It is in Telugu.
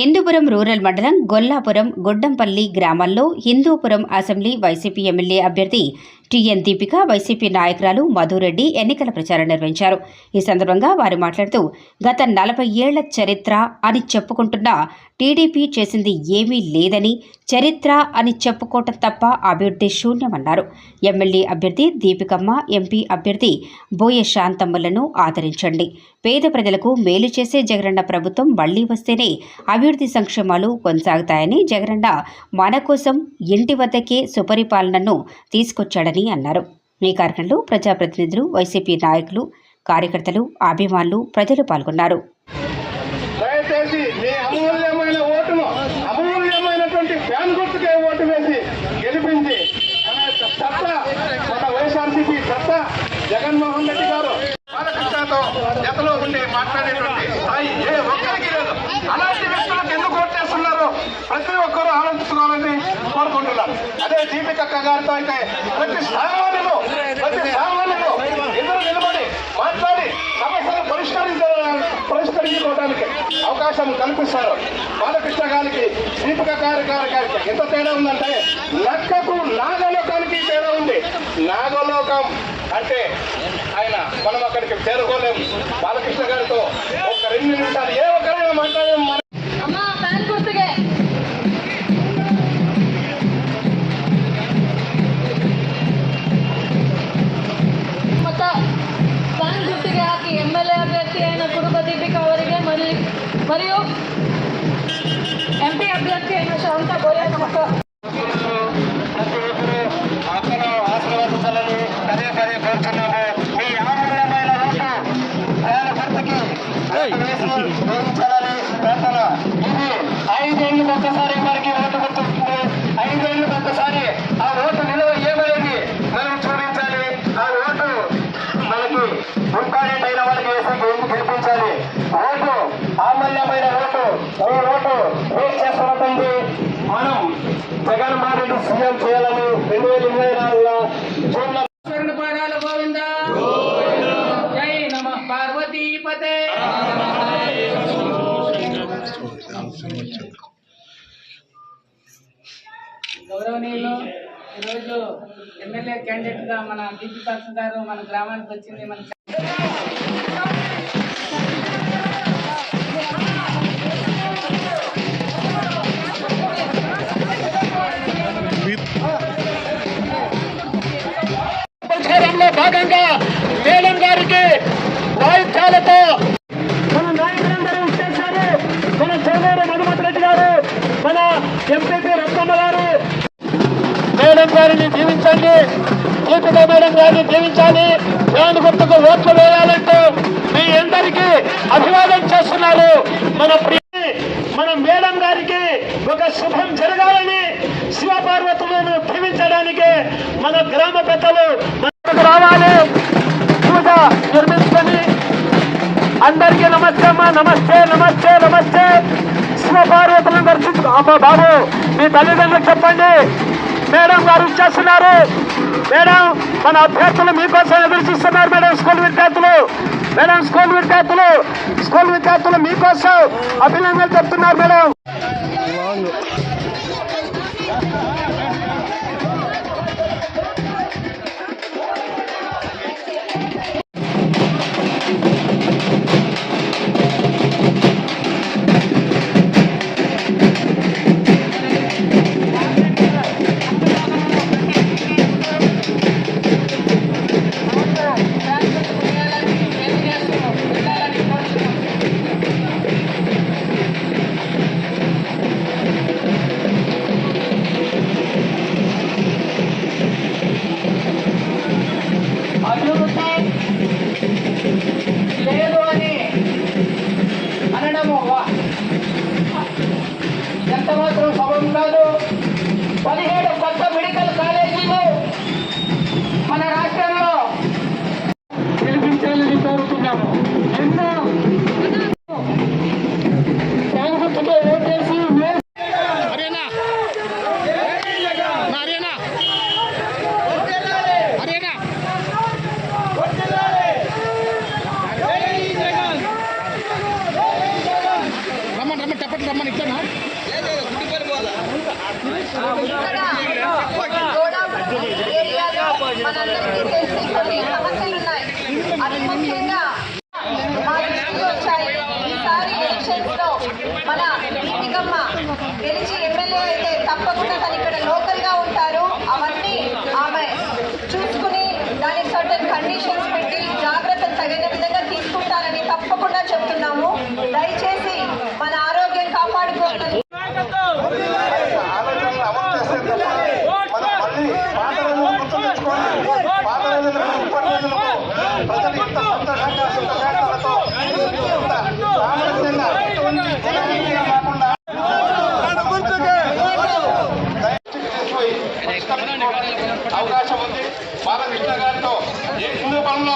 హిందూపురం రూరల్ మండలం గొల్లాపురం గొడ్డంపల్లి గ్రామాల్లో హిందూపురం అసెంబ్లీ వైసీపీ ఎమ్మెల్యే అభ్యర్థి టీఎన్ దీపిక వైసీపీ నాయకురాలు మధురెడ్డి ఎన్నికల ప్రచారం నిర్వహించారు. ఈ సందర్భంగా వారు మాట్లాడుతూ గత నలభై ఏళ్ళ చరిత్ర అని చెప్పుకుంటున్న టీడీపీ చేసింది ఏమీ లేదని చరిత్ర అని చెప్పుకోవటం తప్ప అభివృద్ధి శూన్యమన్నారు. ఎమ్మెల్యే అభ్యర్థి దీపికమ్మ ఎంపీ అభ్యర్థి బోయ శాంతమ్మలను ఆదరించండి. పేద ప్రజలకు మేలు చేసే జగనన్న ప్రభుత్వం మళ్ళీ వస్తేనే అభివృద్ధి సంక్షేమాలు కొనసాగుతాయని జగనన్న మన కోసం ఇంటి వద్దకే సుపరిపాలనను తీసుకొచ్చాడని అన్నారు. ఈ కార్యక్రమంలో ప్రజాప్రతినిధులు వైసీపీ నాయకులు కార్యకర్తలు అభిమానులు ప్రజలు పాల్గొన్నారు. జగన్మోహన్ రెడ్డి గారు వ్యక్తులతో జతలో ఉండి మాట్లాడేటువంటి స్థాయి ఏ ఒక్కరికి లేదు. అలాంటి వ్యక్తులకు ఎందుకు ఓటేస్తున్నారు ప్రతి ఒక్కరూ ఆలోచించుకోవాలని కోరుకుంటున్నారు. అదే దీపిక గారితో అయితే ప్రతి సామాన్యులు ప్రతి సామాన్యులు ఎదురు నిలబడి మాట్లాడి సమస్యలు పరిష్కరించాలని పరిష్కరించుకోవడానికి అవకాశం కల్పిస్తారు. బాలకృష్ణ గారికి దీపిక గారి గారి గారికి ఎంత తేడా ఉందంటే లక్కకు నాగలోకానికి తేడా ఉంది. నాగలోకం అంటే ఆయన మనం అక్కడికి చేరుకోలేము బాలకృష్ణ గారితో ఒక రెండు నిమిషాలు ఏ ఒక్కరైనా మాట్లాడేం మన అమ్మ ఫ్యాన్ గుర్తుకే ಮತ್ತ fan ಗುರ್ತಿಗೆ hockey M L A ಅಭ್ಯರ್ಥಿ అయిన ಕುರುಬ ದೀಪಿಕ ಅವರಿಗೆ ಮರಿ మరియు ఎంపీ అభ్యర్థి అయిన శాంత బోరే నమక రెండు వేల ఇరవై నాలుగులో జూన్లో గౌరవనీయులు ఈరోజు ఎమ్మెల్యే క్యాండిడేట్గా మన దీపికాక్ష గారు మన గ్రామానికి వచ్చింది. మన గారిని జీవించండి. దీపిక మేడం గారిని జీవించాలి. దాని గుర్తుకు ఓట్లు వేయాలంటూ మీ అందరికీ అభివాదం చేస్తున్నారు మన ప్రియ మన మేడం గారికి ఒక శుభం జరగాలని శివపార్వతులను జీవించడానికి మన గ్రామ పెద్దలు మనకు రావాలి. పూజ నిర్మించుకొని అందరికీ నమస్తే అమ్మా నమస్తే నమస్తే నమస్తే. శివపార్వతులను దర్శించు అమ్మా బాబు మీ తల్లిదండ్రులకు చెప్పండి. మేడం గారు ఇచ్చేస్తున్నారు. మేడం మన అభ్యర్థులు మీకోసం ఎదురు చూస్తున్నారు మేడం స్కూల్ విద్యార్థులు. మేడం స్కూల్ విద్యార్థులు స్కూల్ విద్యార్థులు మీకోసం అభినందనలు చెప్తున్నారు మేడం. రమ్మని రమ్మని చెప్పండి ఇక్కడ గోడాపురం ఏరియాలో మనందరికీ తెలిసి కొన్ని సమస్యలు ఉన్నాయి అవి ముఖ్యంగా